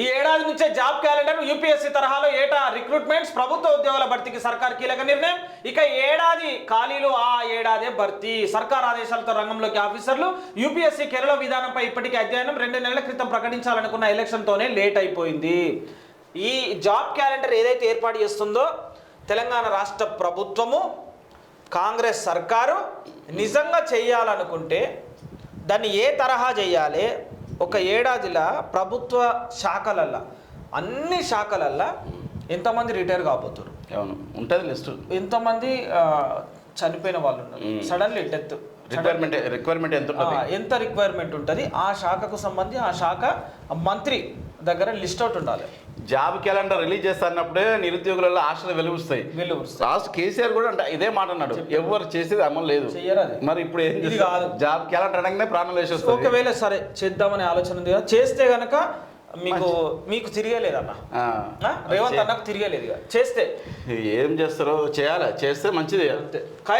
ఈ ఏడాది నుంచే జాబ్ క్యాలెండర్ యూపీఎస్సీ తరహాలో ఏటా రిక్రూట్మెంట్స్ ప్రభుత్వ ఉద్యోగాల భర్తీకి సర్కార్ కీలక నిర్ణయం. ఇక ఏడాది ఖాళీలు ఆ ఏడాదే భర్తీ. సర్కార్ ఆదేశాలతో రంగంలోకి ఆఫీసర్లు యూపీఎస్సీ కేరళ విధానంపై ఇప్పటికే అధ్యయనం రెండు నెలల క్రితం ప్రకటించాలనుకున్న ఎలక్షన్తోనే లేట్ అయిపోయింది. ఈ జాబ్ క్యాలెండర్ ఏదైతే ఏర్పాటు చేస్తుందో తెలంగాణ రాష్ట్ర ప్రభుత్వము కాంగ్రెస్ సర్కారు నిజంగా చేయాలనుకుంటే దాన్ని ఏ తరహా చేయాలి? ఒక ఏడాదిలా ప్రభుత్వ శాఖలల్లా అన్ని శాఖలల్లా ఎంతమంది రిటైర్ కాబోతున్నారు అవును ఉంటుంది లిస్ట్ ఎంతమంది చనిపోయిన వాళ్ళు ఉన్నారు. Suddenly death. రిక్వైర్మెంట్ రిక్వైర్మెంట్ ఎంత ఉంటుంది? ఎంత రిక్వైర్మెంట్ ఉంటుంది? ఆ శాఖకు సంబంధి ఆ శాఖ మంత్రి దగ్గర లిస్ట్ అవుట్ ఉండాలి. జాబ్ క్యాలెండర్ రిలీజ్ చేస్తున్నప్పుడే నిరుద్యోగులలో ఆశలు వెలుగుస్తాయి. లాస్ట్ కేసీఆర్ కూడా అంటే ఇదే మాట అన్నాడు. ఎవరు చేసేది అమలు లేదు. మరి ఇప్పుడు ఏం? కాదు. జాబ్ క్యాలెండర్ అనగానే ప్రాణాలు వేసేస్తుంది ఒకవేళ సరే చేద్దామనే ఆలోచన ఉంది కదా చేస్తే గనక మీకు మీకు. ఆ? రేవంత్ అన్నకు తిరగలేదు చేస్తే. ఏం చేస్తారో చేయాలి చేస్తే మంచిది. అంతే.